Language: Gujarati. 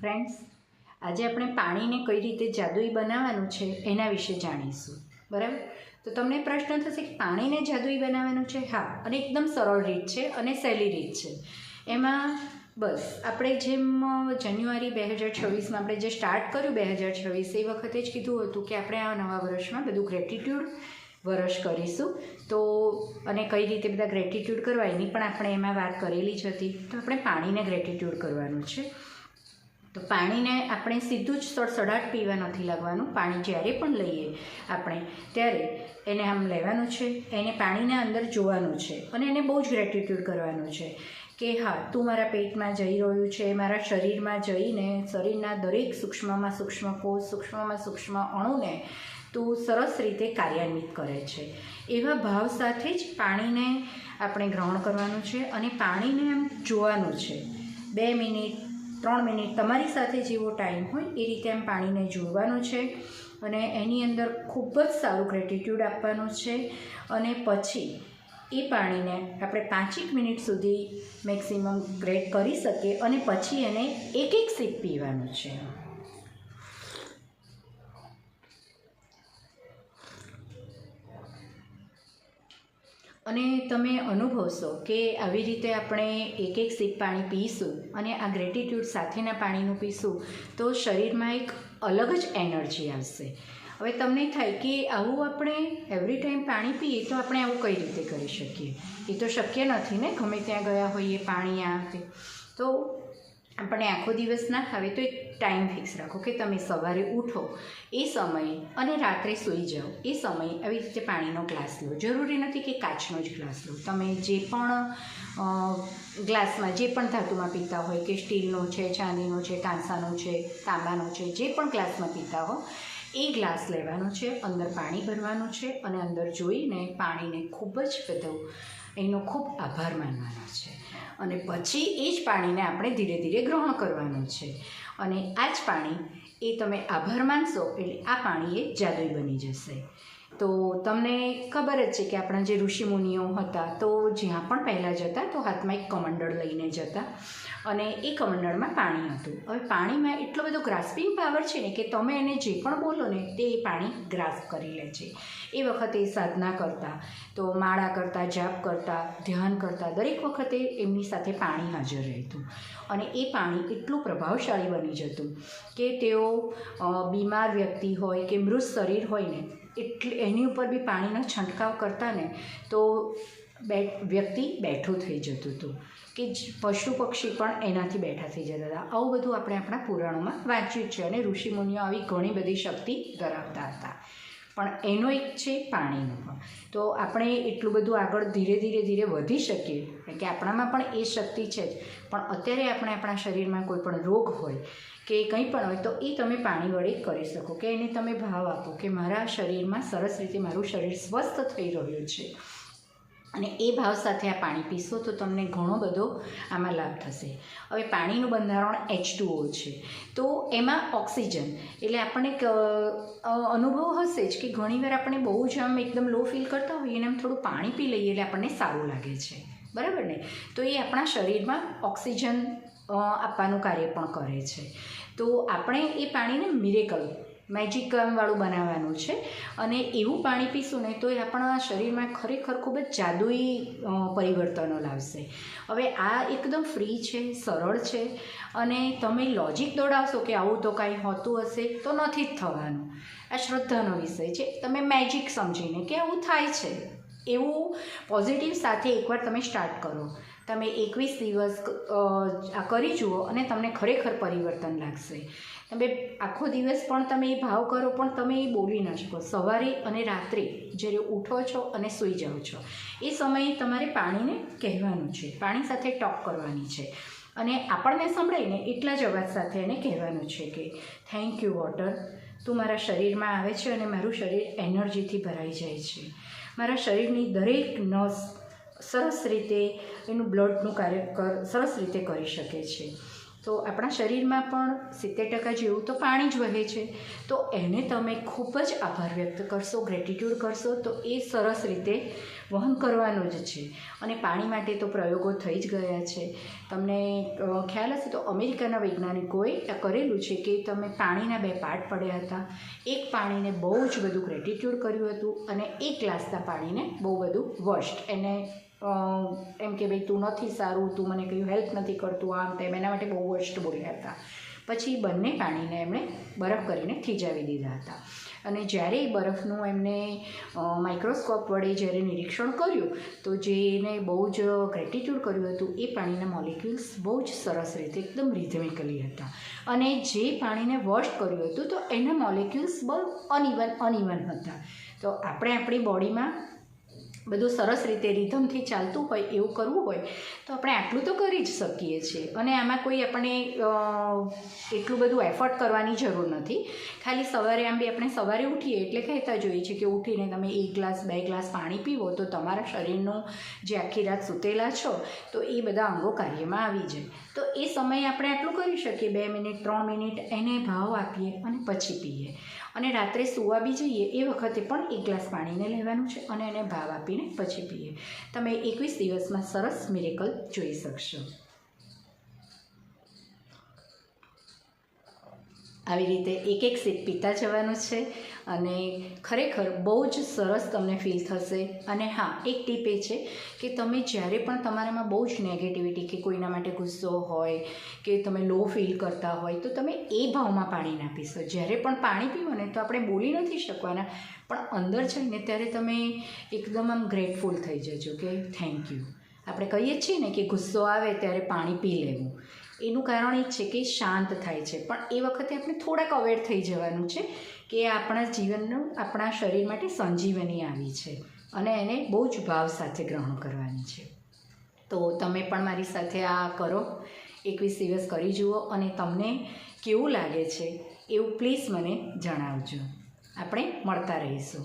ફ્રેન્ડ્સ આજે આપણે પાણીને કઈ રીતે જાદુઈ બનાવવાનું છે એના વિશે જાણીશું. બરાબર? તો તમને પ્રશ્ન થશે કે પાણીને જાદુઈ બનાવવાનું છે? હા, અને એકદમ સરળ રીત છે અને સહેલી રીત છે. એમાં બસ, આપણે જેમ જાન્યુઆરી બે હજાર છવ્વીસમાં આપણે જે સ્ટાર્ટ કર્યું બે હજાર છવ્વીસ, એ વખતે જ કીધું હતું કે આપણે આ નવા વર્ષમાં બધું ગ્રેટિટ્યૂડ વર્ષ કરીશું. તો, અને કઈ રીતે બધા ગ્રેટિટ્યૂડ કરવા એની પણ આપણે એમાં વાત કરેલી જ હતી. તો આપણે પાણીને ગ્રેટિટ્યૂડ કરવાનું છે. તો પાણીને આપણે સીધું જ સડસડાટ પીવા નથી લાગવાનું પાણી જ્યારે પણ લઈએ આપણે, ત્યારે એને આમ લેવાનું છે, એને પાણીને અંદર જોવાનું છે અને એને બહુ જ ગ્રેટિટ્યૂડ કરવાનું છે કે હા, તું મારા પેટમાં જઈ રહ્યું છે, મારા શરીરમાં જઈને શરીરના દરેક સૂક્ષ્મમાં સૂક્ષ્મ કોષ, સૂક્ષ્મમાં સૂક્ષ્મ અણુને તું સરસ રીતે કાર્યાન્વિત કરે છે. એવા ભાવ સાથે જ પાણીને આપણે ગ્રહણ કરવાનું છે અને પાણીને એમ જોવાનું છે. બે મિનિટ ત્રણ મિનિટ તમારી સાથે જેવો ટાઈમ હોય એ રીતે એમ પાણીને જોવાનું છે અને એની અંદર ખૂબ જ સારું ગ્રેટિટ્યૂડ આપવાનું છે અને પછી એ પાણીને આપણે પાંચેક મિનિટ સુધી મેક્સિમમ ગ્રેટ કરી શકીએ અને પછી એને એક એક સીપ પીવાનું છે. અને તમે અનુભવશો કે આવી રીતે આપણે એક એક સીપ પાણી પીશું અને આ ગ્રેટિટ્યૂડ સાથેના પાણીનું પીશું તો શરીરમાં એક અલગ જ એનર્જી આવશે. હવે તમને થાય કે આવું આપણે એવરી ટાઈમ પાણી પીએ તો આપણે આવું કઈ રીતે કરી શકીએ? એ તો શક્ય નથી ને? ગમે ત્યાં ગયા હોઈએ પાણી આ તે. તો આપણે આખો દિવસ ના ખાવે તો એક ટાઈમ ફિક્સ રાખો કે તમે સવારે ઉઠો એ સમયે અને રાત્રે સૂઈ જાઓ. એ સમયે આવી રીતે પાણીનો ગ્લાસ લો. જરૂરી નથી કે કાચનો જ ગ્લાસ લો. તમે જે પણ ગ્લાસમાં જે પણ ધાતુમાં પીતા હોય કે સ્ટીલનો છે, ચાંદીનો છે કાંસાનો છે, તાંબાનો છે, જે પણ ગ્લાસમાં પીતા હો, એ ગ્લાસ લેવાનો છે, અંદર પાણી ભરવાનું છે અને અંદર જોઈને પાણીને ખૂબ જ બધું એનો ખૂબ આભાર માનવાનો છે. અને પછી એ જ પાણીને આપણે ધીરે ધીરે ગ્રહણ કરવાનું છે. અને આ જ પાણી એ તમે આભાર માનશો એટલે આ પાણી એ જાદુઈ બની જશે. તો તમને ખબર જ છે કે આપણા જે ઋષિમુનિઓ હતા, તો જ્યાં પણ પહેલાં જતા, તો હાથમાં એક કમંડળ લઈને જતા અને એ કમંડળમાં પાણી હતું. હવે પાણીમાં એટલો બધો ગ્રાસ્પિંગ પાવર છે ને કે તમે એને જે પણ બોલો ને, તે પાણી ગ્રાસ્પ કરી લે છે. એ વખતે સાધના કરતા, તો માળા કરતા, જાપ કરતા, ધ્યાન કરતા, દરેક વખતે એમની સાથે પાણી હાજર રહેતું અને એ પાણી એટલું પ્રભાવશાળી બની જતું કે તેઓ બીમાર વ્યક્તિ હોય કે મૃત શરીર હોય ને એટલે એની ઉપર બી પાણીનો છંટકાવ કરતા ને તો બે વ્યક્તિ બેઠું થઈ જતું હતું. કે પશુ પક્ષી પણ એનાથી બેઠા થઈ જતા હતા. આવું બધું આપણે આપણા પુરાણોમાં વાંચ્યું છે અને ઋષિમુનિઓ આવી ઘણી બધી શક્તિ ધરાવતા હતા. પણ એનો એક છે પાણીનો પણ. તો આપણે એટલું બધું આગળ ધીરે ધીરે ધીરે વધી શકીએ. કે આપણામાં પણ એ શક્તિ છે જ. પણ અત્યારે આપણે આપણા શરીરમાં કોઈ પણ રોગ હોય કે કંઈ પણ હોય તો એ તમે પાણી વડે કરી શકો કે એને તમે ભાવ આપો કે મારા શરીરમાં સરસ રીતે મારું શરીર સ્વસ્થ થઈ રહ્યું છે. અને એ ભાવ સાથે આ પાણી પીશો તો તમને ઘણો બધો આમાં લાભ થશે. હવે પાણીનું બંધારણ એચ છે. તો એમાં ઓક્સિજન એટલે આપણને અનુભવ હશે જ કે ઘણીવાર આપણે બહુ જ આમ એકદમ લો ફીલ કરતા હોઈએ અને આમ થોડું પાણી પી લઈએ એટલે આપણને સારું લાગે છે. બરાબર ને? તો એ આપણા શરીરમાં ઓક્સિજન આપવાનું કાર્ય પણ કરે છે. તો આપણે એ પાણીને મિરેકલ મેજિક વાળું બનાવવાનું છે. અને એવું પાણી પીશું ને તો એ આપણા શરીરમાં ખરેખર ખૂબ જ જાદુઈ પરિવર્તનો લાવશે. હવે આ એકદમ ફ્રી છે, સરળ છે. અને તમે લોજિક દોડાવશો કે આવું તો કાંઈ હોતું હશે, તો નથી જ થવાનું. આ શ્રદ્ધાનો વિષય છે. તમે મેજિક સમજીને કે આવું થાય છે. એવું પોઝિટિવ સાથે એકવાર તમે સ્ટાર્ટ કરો. તમે એકવીસ દિવસ આ કરી જુઓ અને તમને ખરેખર પરિવર્તન લાગશે. તમે આખો દિવસ પણ તમે એ ભાવ કરો, પણ તમે એ બોલી ન શકો. સવારે અને રાત્રે જ્યારે ઉઠો છો અને સૂઈ જાઓ છો. એ સમયે તમારે પાણીને કહેવાનું છે. પાણી સાથે ટોક કરવાની છે. અને આપણને સંભળાઈને એટલા જ અવાજ સાથે એને કહેવાનું છે કે થેન્ક યુ વોટર તું મારા શરીરમાં આવે છે અને મારું શરીર એનર્જીથી ભરાઈ જાય છે. મારા શરીરની દરેક નસ સરસ રીતે એનું બ્લડનું કાર્ય કર, સરસ રીતે કરી શકે છે. તો આપણા શરીરમાં પણ સિત્તેર ટકા જેવું તો પાણી જ વહે છે. તો એને તમે ખૂબ જ આભાર વ્યક્ત કરશો ગ્રેટિટ્યૂડ કરશો, તો એ સરસ રીતે વહન કરવાનું જ છે. અને પાણી માટે તો પ્રયોગો થઈ જ ગયા છે. તમને ખ્યાલ હશે તો અમેરિકાના વૈજ્ઞાનિકોએ કરેલું છે કે તમે પાણીના બે પાર્ટ પડ્યા હતા. એક પાણીને બહુ જ બધું ગ્રેટિટ્યૂડ કર્યું હતું અને એક ગ્લાસના પાણીને બહુ બધું વર્સ્ટ એને એમ કે ભાઈ તું નથી સારું, તું મને કયું હેલ્પ નથી કરતું આમ તેમ, એના માટે બહુ વર્સ્ટ બોલ્યા હતા. પછી બંને પાણીને એમણે બરફ કરીને થીજાવી દીધા હતા. અને જ્યારે એ બરફનું એમને માઇક્રોસ્કોપ વડે જ્યારે નિરીક્ષણ કર્યું, તો જેને બહુ જ ગ્રેટિટ્યૂડ કર્યું હતું, એ પાણીના મોલિક્યુલ્સ બહુ જ સરસ રીતે એકદમ રિધમિકલી હતા. અને જે પાણીને વોશ કર્યું હતું, તો એના મોલિક્યુલ્સ બહુ અનઇવન અનઇવન હતા. તો આપણે આપણી બોડીમાં બધું સરસ રીતે રિધમથી ચાલતું હોય, એવું કરવું હોય, તો આપણે આટલું તો કરી જ શકીએ છીએ. અને આમાં કોઈ આપણે એટલું બધું એફર્ટ કરવાની જરૂર નથી. ખાલી સવારે આમ બી આપણે સવારે ઉઠીએ એટલે કહેતા જોઈએ છીએ કે ઉઠીને તમે એક ગ્લાસ, બે ગ્લાસ પાણી પીવો તો તમારા શરીરનું જે આખી રાત સૂતેલા છો, તો એ બધા અંગો કાર્યમાં આવી જાય. તો એ સમયે આપણે આટલું કરી શકીએ. બે મિનિટ, ત્રણ મિનિટ એને ભાવ આપીએ અને પછી પીએ. અને રાત્રે સુવા બી જઈએ એ વખતે પણ એક ગ્લાસ પાણીને લેવાનું છે અને એને ભાવ આપીને પછી પીએ. તમે એકવીસ દિવસમાં સરસ મિરેકલ જોઈ શકશો. આવી રીતે એક એક સીટ પીતા જવાનું છે. અને ખરેખર બહુ જ સરસ તમને ફીલ થશે. અને હા, એક ટીપ એ છે કે તમે જ્યારે પણ તમારામાં બહુ જ નેગેટિવિટી કે કોઈના માટે ગુસ્સો હોય કે તમે લો ફીલ કરતા હોય, તો તમે એ ભાવમાં પાણી ના પીશો. જ્યારે પણ પાણી પીવો ને, તો આપણે બોલી નથી શકવાના. પણ અંદર જઈને ત્યારે તમે એકદમ આમ ગ્રેટફુલ થઈ જજો કે થેન્ક યુ આપણે કહીએ છીએ ને કે ગુસ્સો આવે ત્યારે પાણી પી લેવું. એનું કારણ એ છે કે શાંત થાય છે. પણ એ વખતે આપણે થોડાક અવેર થઈ જવાનું છે કે આપણા જીવનનું આપણા શરીર માટે સંજીવની આવી છે અને એને બહુ જ ભાવ સાથે ગ્રહણ કરવાની છે. તો તમે પણ મારી સાથે આ કરો. એકવીસ દિવસ કરી જુઓ અને તમને કેવું લાગે છે એવું પ્લીઝ મને જણાવજો. આપણે મળતા રહીશું.